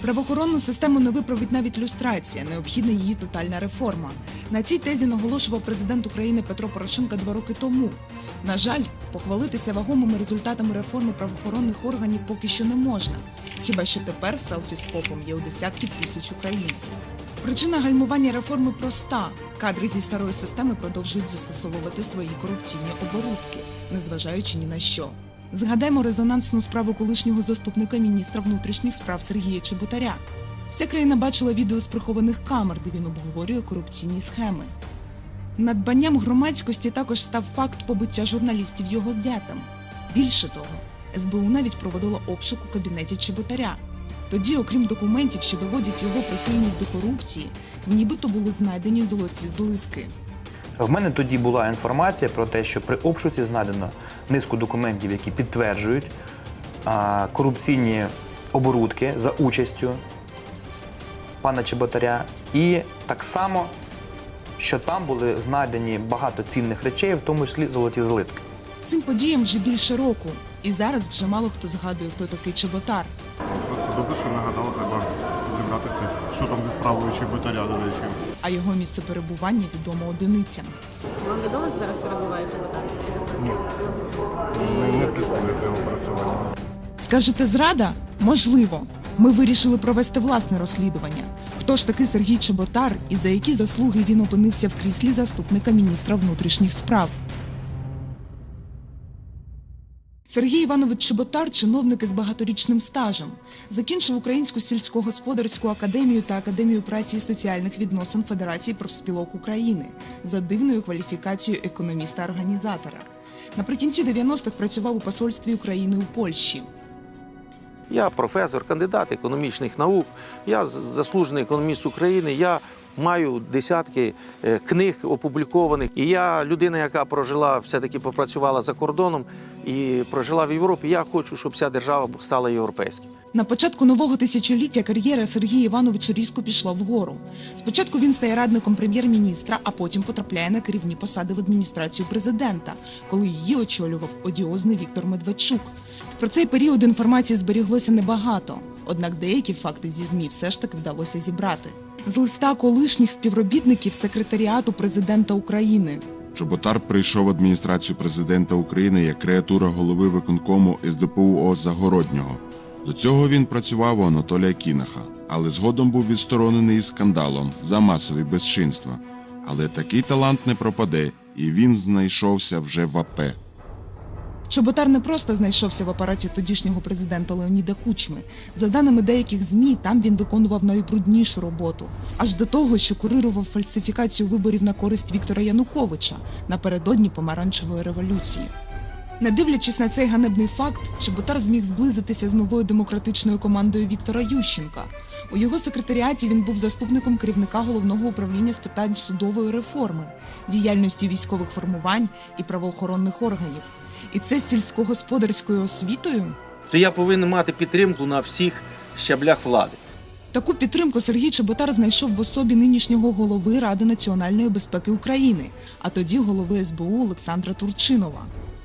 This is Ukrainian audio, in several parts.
Правоохоронну систему не виправить навіть люстрація, необхідна її тотальна реформа. На цій тезі наголошував президент України Петро Порошенко два роки тому. На жаль, похвалитися вагомими результатами реформи правоохоронних органів поки що не можна. Хіба що тепер селфі з попом є у десятків тисяч українців. Причина гальмування реформи проста: кадри зі старої системи продовжують застосовувати свої корупційні оборудки, незважаючи ні на що. Згадаймо резонансну справу колишнього заступника міністра внутрішніх справ Сергія Чеботаря. Вся країна бачила відео з прихованих камер, де він обговорює корупційні схеми. Надбанням громадськості також став факт побиття журналістів його зятем. Більше того, СБУ навіть проводило обшук у кабінеті Чеботаря. Тоді, окрім документів, що доводять його прихильність до корупції, нібито були знайдені золоті злитки. В мене тоді була інформація про те, що при обшуці знайдено низку документів, які підтверджують а, корупційні оборудки за участю пана Чеботаря. І так само, що там були знайдені багато цінних речей, в тому числі золоті злитки. Цим подіям вже більше року, і зараз вже мало хто згадує, хто такий Чеботар. Просто добре, що нагадали, треба зібратися, що там зі справою Чеботаря, до речі. а його місце перебування відомо одиницям. Вам відомо, зараз перебуває Чеботар? Ні. Ми не слідкуємо за його пересуванням. Скажете, зрада? Можливо. Ми вирішили провести власне розслідування. Хто ж такий Сергій Чеботар і за які заслуги він опинився в кріслі заступника міністра внутрішніх справ? Сергій Іванович Чеботар чиновник із багаторічним стажем. Закінчив Українську сільськогосподарську академію та Академію праці і соціальних відносин Федерації профспілок України за дивною кваліфікацією економіста-організатора. Наприкінці 90-х працював у посольстві України у Польщі. Я професор, кандидат економічних наук, я заслужений економіст України. Я маю десятки е, книг опублікованих. І я людина, яка прожила, все-таки попрацювала за кордоном і прожила в Європі. Я хочу, щоб вся держава стала європейською. На початку нового тисячоліття кар'єра Сергія Івановича різко пішла вгору. Спочатку він стає радником прем'єр-міністра, а потім потрапляє на керівні посади в адміністрацію президента, коли її очолював одіозний Віктор Медведчук. Про цей період інформації зберіглося небагато, однак деякі факти зі ЗМІ все ж таки вдалося зібрати. З листа колишніх співробітників секретаріату президента України. Чоботар прийшов в адміністрацію президента України як креатура голови виконкому СДПУ Загороднього. До цього він працював у Анатолія Кінаха, але згодом був відсторонений із скандалом за масові безчинства. Але такий талант не пропаде, і він знайшовся вже в АП. Чоботар не просто знайшовся в апараті тодішнього президента Леоніда Кучми. За даними деяких ЗМІ, там він виконував найбруднішу роботу, аж до того, що курирував фальсифікацію виборів на користь Віктора Януковича напередодні помаранчевої революції. Не дивлячись на цей ганебний факт, Чеботар зміг зблизитися з новою демократичною командою Віктора Ющенка. У його секретаріаті він був заступником керівника головного управління з питань судової реформи, діяльності військових формувань і правоохоронних органів. І це з сільськогосподарською освітою. То я повинен мати підтримку на всіх щаблях влади. Таку підтримку Сергій Чеботар знайшов в особі нинішнього голови Ради національної безпеки України, а тоді голови СБУ Олександра Турчинова.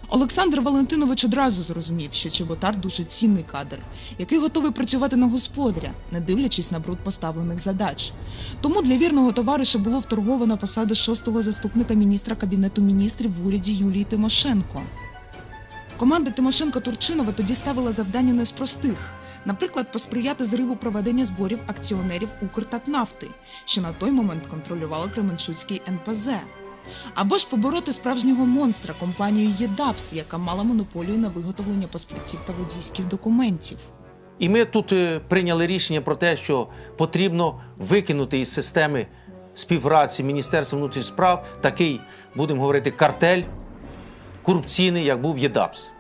Олександр Валентинович одразу зрозумів, що Чеботар дуже цінний кадр, який готовий працювати на господаря, не дивлячись на бруд поставлених задач. Тому для вірного товариша було вторговано посаду шостого заступника міністра кабінету міністрів в уряді Юлії Тимошенко. Команда Тимошенко Турчинова тоді ставила завдання не з простих. Наприклад, посприяти зриву проведення зборів акціонерів Укртатнафти, що на той момент контролювала Кременчуцький НПЗ. Або ж побороти справжнього монстра компанію ЄДАПС, яка мала монополію на виготовлення паспортів та водійських документів. І ми тут е, прийняли рішення про те, що потрібно викинути із системи співпраці Міністерства внутрішніх справ такий, будемо говорити, картель корупційний, як був ЄДАПС.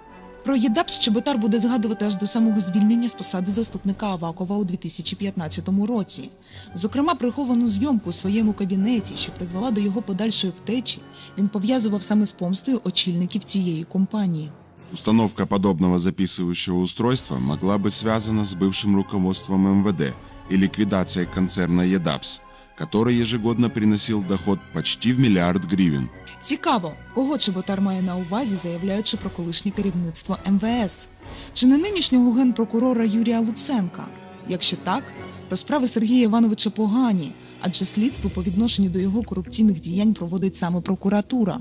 Про ЄДАПС Чеботар буде згадувати аж до самого звільнення з посади заступника Авакова у 2015 році. Зокрема, приховану зйомку у своєму кабінеті, що призвела до його подальшої втечі, він пов'язував саме з помстою очільників цієї компанії. Установка подобного записывающего устройства могла быть связана с бывшим руководством МВД и ликвидацией концерна «Едапс», который ежегодно приносил доход почти в миллиард гривен. Цікаво, кого Чеботар має на увазі, заявляючи про колишнє керівництво МВС. Чи не нинішнього генпрокурора Юрія Луценка? Якщо так, то справи Сергія Івановича погані, адже слідство по відношенню до його корупційних діянь проводить саме прокуратура.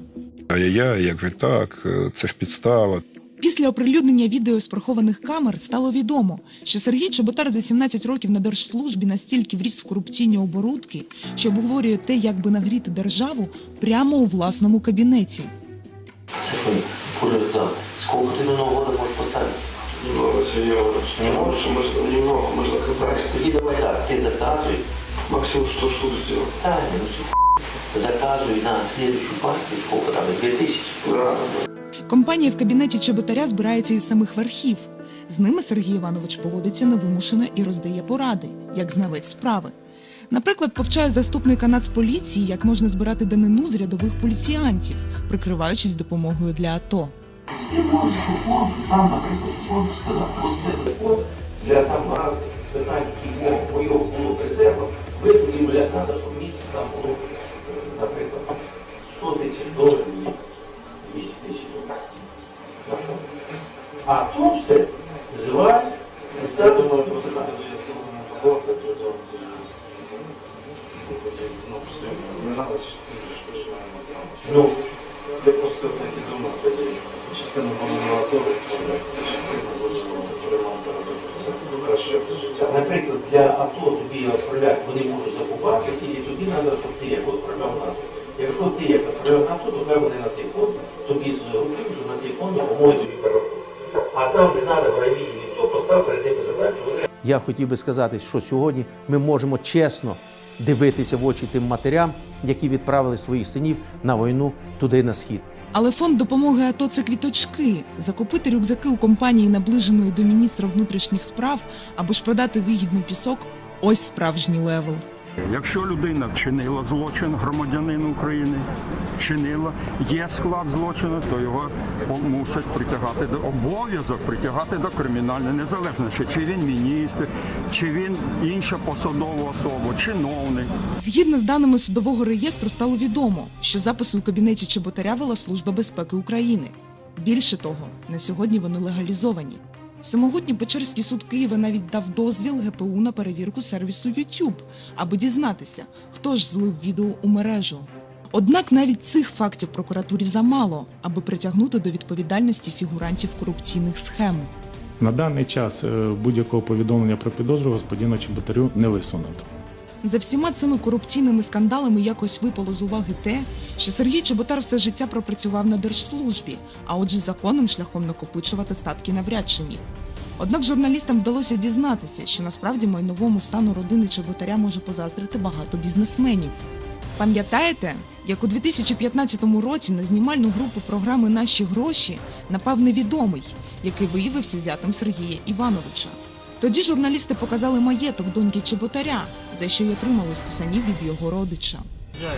Ай-яй, як же так? Е, Це ж підстава. Після оприлюднення відео з прихованих камер стало відомо, що Сергій Чоботар за 17 років на держслужбі настільки вріс в корупційні оборудки, що обговорює те, як би нагріти державу прямо у власному кабінеті. Це що, курва, сколько ти на Нового года можеш поставити? Немного, я не можешь, мы же немного, мы же заказали. Тоді давай так, ти заказуй, Максим, что штук сделал? та, ну заказуй на следующую партию, сколько там, 2000? Да. Компанія в кабінеті Чеботаря збирається із самих верхів. З ними Сергій Іванович поводиться невимушено і роздає поради, як знавець справи. Наприклад, повчає заступника Нацполіції, як можна збирати данину з рядових поліціянтів, прикриваючись допомогою для АТО. Ти можеш у фонд, там, наприклад, фонд сказати, ось це для там разних питань, які бойового було резерву, ви тоді, блядь, треба, щоб місяць там було, наприклад, 100 тисяч доларів і 200 тисяч доларів. А то все називають Я системою думаю, просто надо будет сказать на подобное, то это ну, Я просто так і думав, тоді частину буду АТО, частину буду ремонту робити. Покращувати життя. Наприклад, для АТО тобі відправляти, вони можуть закупати, і тобі треба, щоб ти як відправляв на АТО. Якщо ти як АТО, то хай вони на цей фонд, тобі з руки вже на цей фонд допомогуть тобі. А там, де треба в райвідділі, все, постав перед тими задачу, Я хотів би сказати, що сьогодні ми можемо чесно дивитися в очі тим матерям, які відправили своїх синів на війну туди на схід. Але фонд допомоги АТО це квіточки. Закупити рюкзаки у компанії, наближеної до міністра внутрішніх справ, або ж продати вигідний пісок ось справжній левел. Якщо людина вчинила злочин, громадянин України вчинила, є склад злочину, то його мусять притягати до обов'язок притягати до кримінальної незалежно, чи він міністр, чи він інша посадова особа, чиновник. Згідно з даними судового реєстру, стало відомо, що записи у кабінеті Чеботаря вела Служба безпеки України. Більше того, на сьогодні вони легалізовані. Всемогутній Печерський суд Києва навіть дав дозвіл ГПУ на перевірку сервісу YouTube, аби дізнатися, хто ж злив відео у мережу. Однак навіть цих фактів прокуратурі замало, аби притягнути до відповідальності фігурантів корупційних схем. На даний час е, будь-якого повідомлення про підозру господіна Чеботарю не висунуто. За всіма цими корупційними скандалами якось випало з уваги те, що Сергій Чеботар все життя пропрацював на держслужбі, а отже, законним шляхом накопичувати статки навряд чи міг. Однак журналістам вдалося дізнатися, що насправді майновому стану родини Чеботаря може позаздрити багато бізнесменів. Пам'ятаєте, як у 2015 році на знімальну групу програми Наші гроші напав невідомий, який виявився зятем Сергія Івановича. Тоді журналісти показали маєток доньки Чеботаря, за що й отримали стусанів від його родича.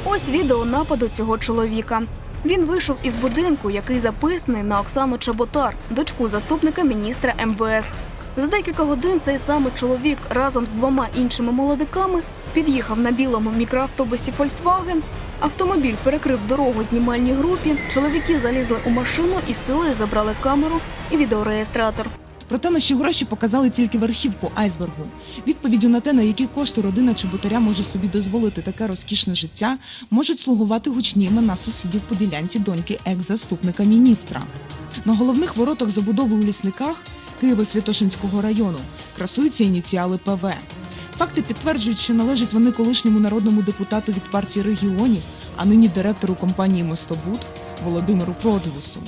Ось відео нападу цього чоловіка. Він вийшов із будинку, який записаний на Оксану Чеботар, дочку заступника міністра МВС. За декілька годин цей самий чоловік разом з двома іншими молодиками під'їхав на білому мікроавтобусі Volkswagen. Автомобіль перекрив дорогу знімальній групі. Чоловіки залізли у машину і з силою забрали камеру і відеореєстратор. Проте наші гроші показали тільки верхівку айсбергу. Відповіддю на те, на які кошти родина Чеботаря може собі дозволити таке розкішне життя, можуть слугувати гучні імена сусідів по ділянці доньки екс-заступника міністра. На головних воротах забудови у лісниках Києво-Святошинського району красуються ініціали ПВ. Факти підтверджують, що належать вони колишньому народному депутату від партії регіонів, а нині директору компанії Мостобуд Володимиру Продивусу.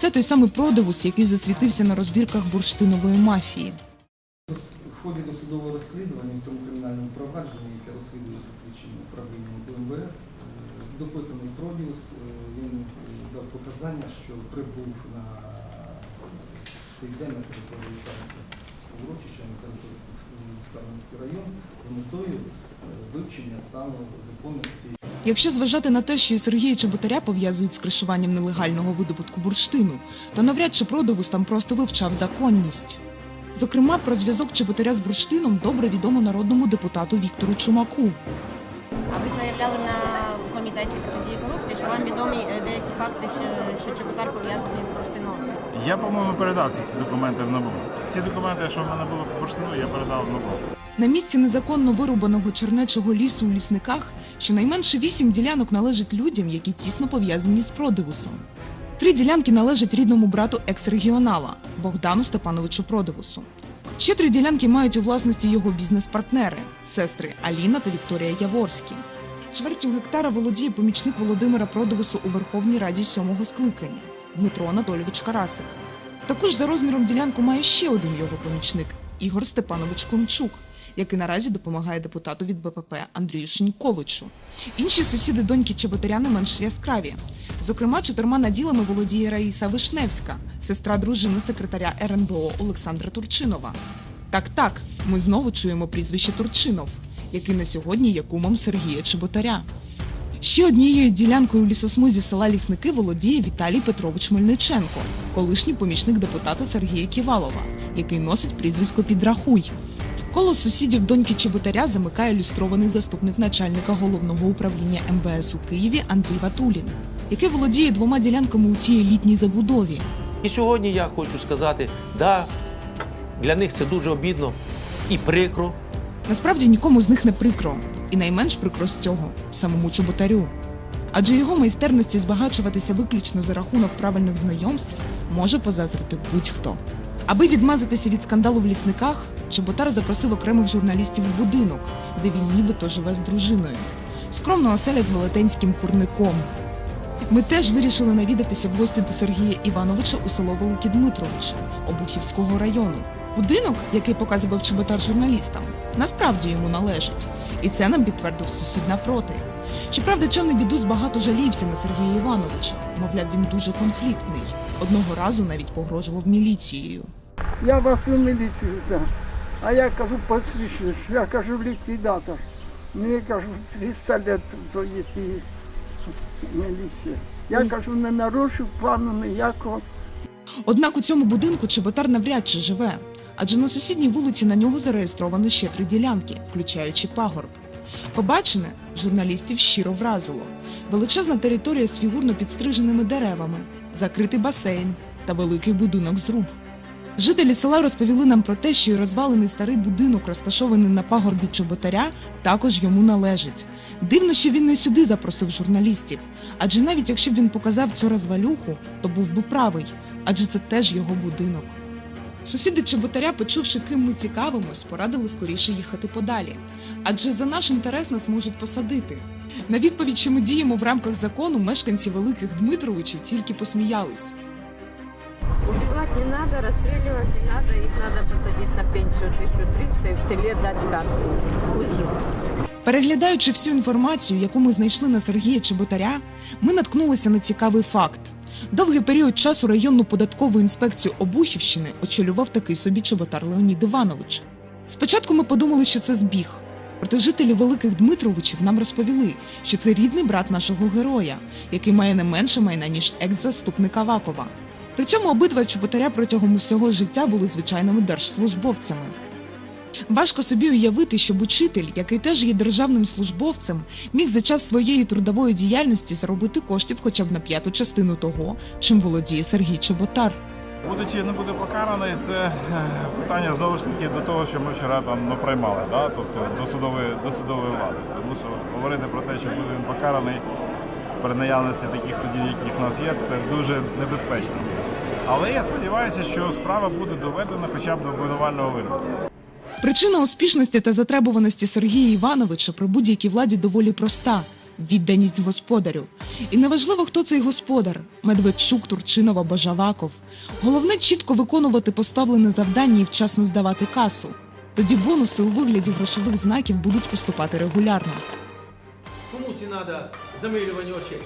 Це той самий Продивус, який засвітився на розбірках бурштинової мафії. У ході досудового розслідування в цьому кримінальному провадженні, яке розслідується слідчим управлінням УМВС, е, допитаний Продіус, е, він дав показання, що прибув на цей день на Савинського урочища, на територію Савинський район з метою е, вивчення стану законності Якщо зважати на те, що і Сергія Чеботаря пов'язують з кришуванням нелегального видобутку бурштину, то навряд чи Продовус там просто вивчав законність. Зокрема, про зв'язок Чеботаря з бурштином добре відомо народному депутату Віктору Чумаку. А ви заявляли на комітеті протидії корупції, що вам відомі е, деякі факти, що, що Чеботар пов'язаний з бурштином. Я, по-моєму, передав всі ці документи в НАБУ. Всі документи, що в мене було по бурштину, я передав в НАБУ. На місці незаконно вирубаного чернечого лісу у лісниках щонайменше вісім ділянок належать людям, які тісно пов'язані з Продивусом. Три ділянки належать рідному брату екс-регіонала Богдану Степановичу Продивусу. Ще три ділянки мають у власності його бізнес-партнери сестри Аліна та Вікторія Яворські. Чвертю гектара володіє помічник Володимира Продовусу у Верховній Раді сьомого скликання Дмитро Анатолійович Карасик. Також за розміром ділянку має ще один його помічник Ігор Степанович Климчук, який наразі допомагає депутату від БПП Андрію Шиньковичу. Інші сусіди доньки Чеботаря не менш яскраві. Зокрема, чотирма наділами володіє Раїса Вишневська, сестра дружини секретаря РНБО Олександра Турчинова. Так, так, ми знову чуємо прізвище Турчинов, який на сьогодні є кумом Сергія Чеботаря. Ще однією ділянкою лісосмузі села Лісники володіє Віталій Петрович Мельниченко, колишній помічник депутата Сергія Ківалова, який носить прізвисько Підрахуй. Коло сусідів доньки Чеботаря замикає люстрований заступник начальника головного управління МВС у Києві Андрій Ватулін, який володіє двома ділянками у цій елітній забудові. І сьогодні я хочу сказати, да, для них це дуже обідно і прикро. Насправді нікому з них не прикро, і найменш прикро з цього самому Чоботарю. Адже його майстерності збагачуватися виключно за рахунок правильних знайомств може позаздрити будь-хто. Аби відмазатися від скандалу в лісниках, Чеботар запросив окремих журналістів в будинок, де він нібито живе з дружиною. Скромна оселя з велетенським курником. Ми теж вирішили навідатися в гості до Сергія Івановича у село Великі Дмитровичі Обухівського району. Будинок, який показував Чеботар журналістам, насправді йому належить, і це нам підтвердив сусід напроти. Щоправда, чемний дідусь багато жалівся на Сергія Івановича. Мовляв, він дуже конфліктний. Одного разу навіть погрожував міліцією. Я вас у міліцію здам. А я кажу, посвідчуєш, я кажу, ліквідатор. Мені кажу, 300 лет то є ті міліція. Я кажу, не нарушу плану ніякого. Однак у цьому будинку Чеботар навряд чи живе, адже на сусідній вулиці на нього зареєстровано ще три ділянки, включаючи пагорб. Побачене журналістів щиро вразило. Величезна територія з фігурно підстриженими деревами, закритий басейн та великий будинок зруб. Жителі села розповіли нам про те, що й розвалений старий будинок, розташований на пагорбі Чоботаря, також йому належить. Дивно, що він не сюди запросив журналістів, адже навіть якщо б він показав цю розвалюху, то був би правий, адже це теж його будинок. Сусіди Чеботаря, почувши, ким ми цікавимось, порадили скоріше їхати подалі, адже за наш інтерес нас можуть посадити. На відповідь, що ми діємо в рамках закону, мешканці великих Дмитровичів тільки посміялись. Не надо, расстреливать не надо, их надо посадить на пенсию 1300 и в селе дать хатку. Пусть живут. Переглядаючи всю інформацію, яку ми знайшли на Сергія Чеботаря, ми наткнулися на цікавий факт. Довгий період часу районну податкову інспекцію Обухівщини очолював такий собі Чеботар Леонід Іванович. Спочатку ми подумали, що це збіг. Проте жителі Великих Дмитровичів нам розповіли, що це рідний брат нашого героя, який має не менше майна, ніж екс-заступник Авакова. При цьому обидва Чеботаря протягом усього життя були звичайними держслужбовцями. Важко собі уявити, щоб учитель, який теж є державним службовцем, міг за час своєї трудової діяльності заробити коштів хоча б на п'яту частину того, чим володіє Сергій Чеботар. Буде чи не буде покараний, це е, питання знову ж таки до того, що ми вчора там ну, приймали, да? тобто до судової, до судової влади. Тому що говорити про те, що буде він покараний при наявності таких судів, яких в нас є, це дуже небезпечно. Але я сподіваюся, що справа буде доведена хоча б до обвинувального вироку. Причина успішності та затребуваності Сергія Івановича при будь-якій владі доволі проста відданість господарю. І неважливо, хто цей господар Медведчук, Турчинова, Божаваков. Головне чітко виконувати поставлене завдання і вчасно здавати касу. Тоді бонуси у вигляді грошових знаків будуть поступати регулярно. Кому ці треба замилювання очей?